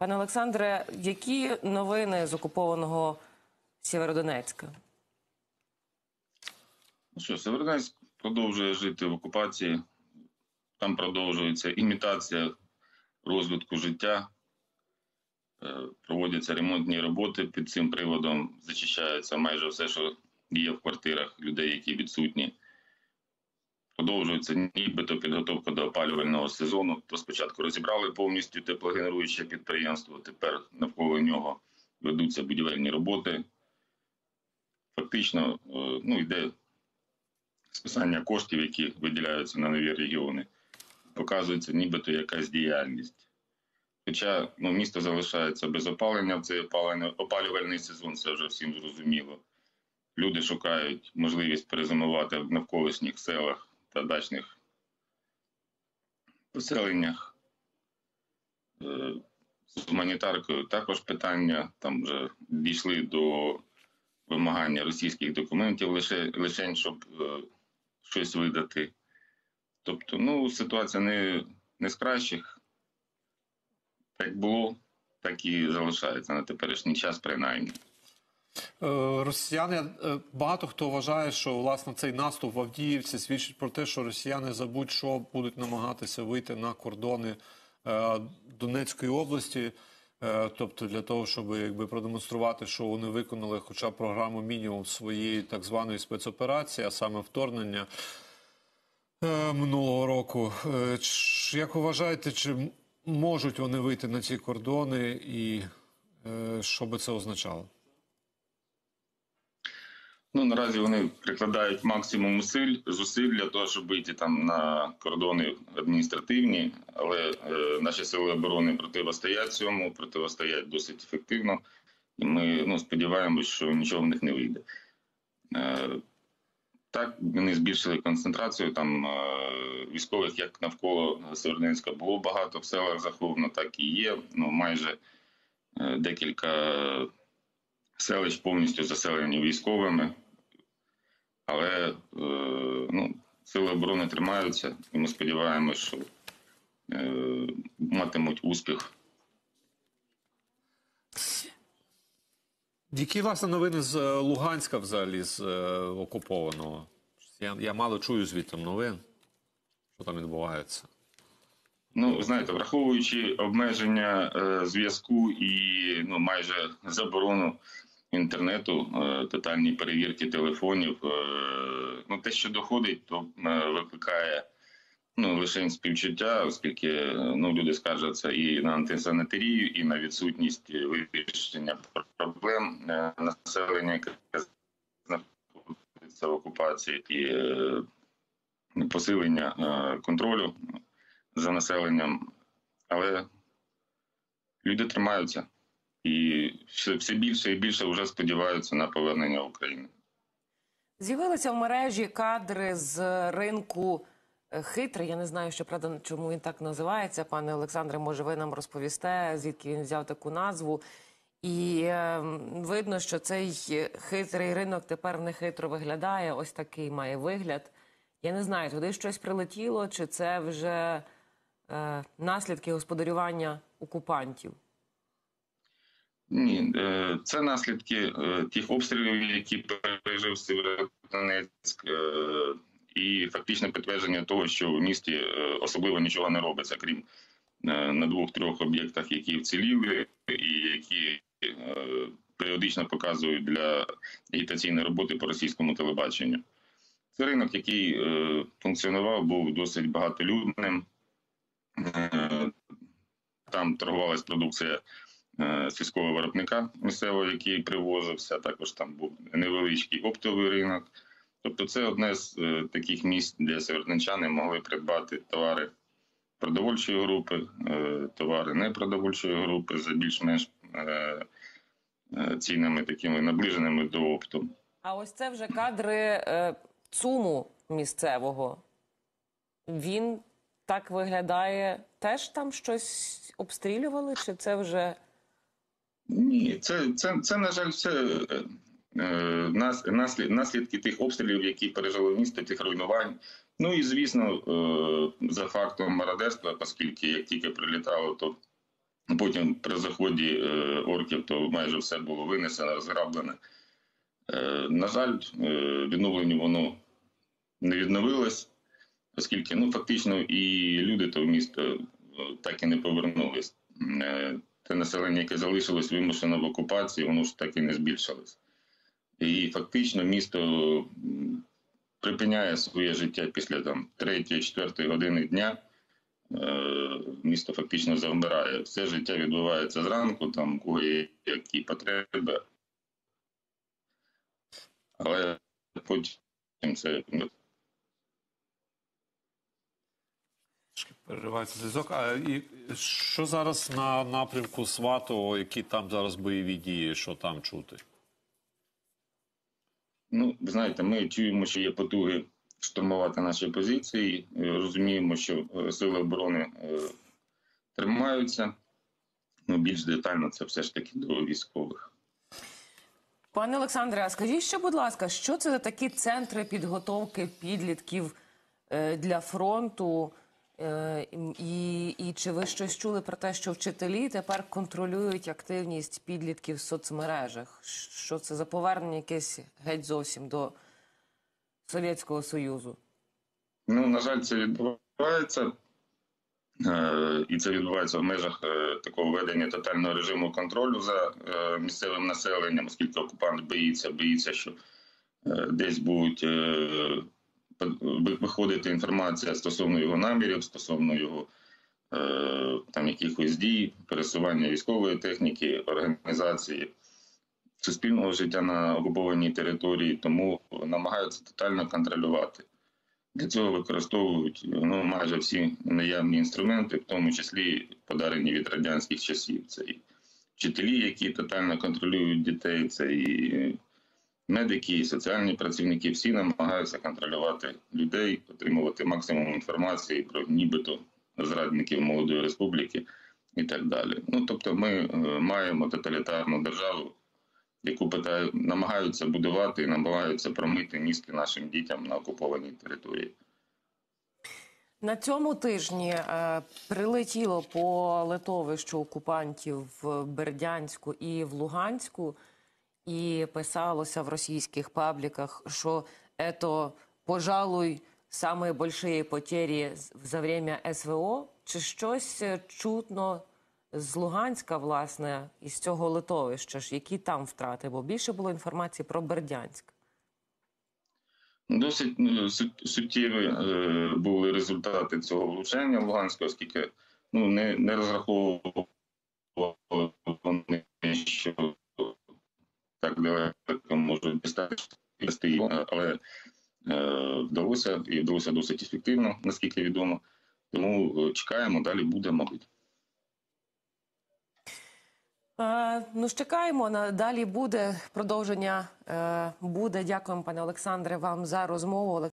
Пане Олександре, які новини з окупованого Сєвєродонецька? Ну що, Северодонецьк продовжує жити в окупації. Там продовжується імітація розвитку життя. Е, Проводяться ремонтні роботи під цим приводом. Зачищається майже все, що є в квартирах людей, які відсутні. Продовжується нібито підготовка до опалювального сезону. То спочатку розібрали повністю теплогенеруюче підприємство. Тепер навколо нього ведуться будівельні роботи. Фактично, е, ну, йде списання коштів, які виділяються на нові регіони, показується нібито якась діяльність. Хоча ну, місто залишається без опалення в цей опалювальний сезон, це вже всім зрозуміло. Люди шукають можливість перезимувати в навколишніх селах та дачних поселеннях. Е, З гуманітаркою також питання. Там вже дійшли до вимагання російських документів лише, лише щоб е, щось видати. Тобто, ну, ситуація не, не з кращих. Як було, так і залишається на теперішній час, принаймні. Е, Росіяни е, багато хто вважає, що власне цей наступ в Авдіївці свідчить про те, що росіяни за будь-що будуть намагатися вийти на кордони е, Донецької області. Тобто для того, щоб якби продемонструвати, що вони виконали хоча б програму мінімум своєї так званої спецоперації, а саме вторгнення минулого року. Як вважаєте, чи можуть вони вийти на ці кордони, і що би це означало? Ну, наразі вони прикладають максимум зусиль, зусиль для того, щоб вийти там на кордони адміністративні, але е, наші сили оборони противостоять цьому, противостоять досить ефективно. І ми ну, сподіваємось, що нічого в них не вийде. Е, так, вони збільшили концентрацію там е, військових, як навколо Северодонецька було багато в селах заховано, так і є. Ну, майже е, декілька селищ повністю заселені військовими. Але е, ну, сили оборони тримаються, і ми сподіваємося, що е, матимуть успіх. Які власне новини з е, Луганська взагалі з е, окупованого? Я, я мало чую звідти новин, що там відбувається. Ну, знаєте, враховуючи обмеження е, зв'язку і ну, майже заборону інтернету, е, тотальні перевірки телефонів, е, ну, те, що доходить, то е, викликає ну, лише співчуття, оскільки ну, люди скаржаться і на антисанітарію, і на відсутність вирішення проблем населення, яке знаходиться в окупації, і е, посилення контролю за населенням, але люди тримаються і все, все більше і більше вже сподіваються на повернення України. З'явилися в мережі кадри з ринку е, хитрий. Я не знаю, що правда, чому він так називається. Пане Олександре, може, ви нам розповісте, звідки він взяв таку назву. І е, видно, що цей хитрий ринок тепер не хитро виглядає. Ось такий має вигляд. Я не знаю, туди щось прилетіло, чи це вже е, наслідки господарювання окупантів. Ні, е, це наслідки е, тих обстрілів, які пережив Северодонецьк, е, і фактичне підтвердження того, що в місті особливо нічого не робиться, крім на двох-трьох об'єктах, які вціліли, і які періодично показують для агітаційної роботи по російському телебаченню. Це ринок, який функціонував, був досить багатолюдним. Там торгувалась продукція сільського виробника місцевого, який привозився. Також там був невеличкий оптовий ринок. Тобто, це одне з е, таких місць, де северодончани могли придбати товари продовольчої групи, е, товари непродовольчої групи за більш-менш е, е, цінами такими наближеними до опту. А ось це вже кадри е, ЦУМу місцевого. Він так виглядає. Теж там щось обстрілювали, чи це вже. Ні, це, це, це на жаль, все е, е, нас, наслід, наслідки тих обстрілів, які пережили місто, тих руйнувань. Ну і звісно, е, за фактом мародерства, оскільки як тільки прилітало, то Потім при заході орків то майже все було винесено, розграблене. На жаль, відновленню воно не відновилось, оскільки ну, фактично і люди то в місто так і не повернулись. Те населення, яке залишилось вимушено в окупації, воно ж так і не збільшилось. І фактично місто припиняє своє життя після там, 3-4 години дня. Е, Місто фактично завмирає. Все життя відбувається зранку, там є які потреби. Але потім це ну, Трошки Переривається зв'язок. А і що зараз на напрямку Сватового, які там зараз бойові дії, що там чути? Ну, ви знаєте, ми чуємо, що є потуги штурмувати наші позиції. Е, Розуміємо, що е, сили оборони е, тримаються. Ну, більш детально це все ж таки до військових. Пане Олександре, а скажіть ще, будь ласка, що це за такі центри підготовки підлітків е, для фронту? Е, І, і чи ви щось чули про те, що вчителі тепер контролюють активність підлітків в соцмережах? Що це за повернення якесь геть зовсім до Совєтського Союзу? Ну, на жаль, це відбувається. Е, І це відбувається в межах е, такого ведення тотального режиму контролю за місцевим населенням, оскільки окупант боїться, боїться, що десь будуть виходити інформація стосовно його намірів, стосовно його е, там якихось дій, пересування військової техніки, організації суспільного життя на окупованій території, тому намагаються тотально контролювати. Для цього використовують ну, майже всі наявні інструменти, в тому числі подарені від радянських часів. Це і вчителі, які тотально контролюють дітей, це і медики, соціальні працівники. Всі намагаються контролювати людей, отримувати максимум інформації про нібито зрадників молодої республіки і так далі. Ну тобто, ми е, маємо тоталітарну державу, яку питаю, намагаються будувати і намагаються промити мізки нашим дітям на окупованій території. На цьому тижні е, прилетіло по литовищу окупантів в Бердянську і в Луганську, і писалося в російських пабліках, що це, пожалуй, самые большие потери за время СВО. Чи щось е, чутно з Луганська, власне, із цього литовища ж, які там втрати? Бо більше було інформації про Бердянськ. Досить ну, суттєві е, були результати цього влучання в Луганську, оскільки ну, не, не розраховували що так далеко можуть дістати, але е, вдалося і вдалося досить ефективно, наскільки відомо. Тому е, чекаємо, далі буде, мабуть. Е, ну, чекаємо. Далі буде продовження. Буде. Дякуємо, пане Олександре, вам за розмову.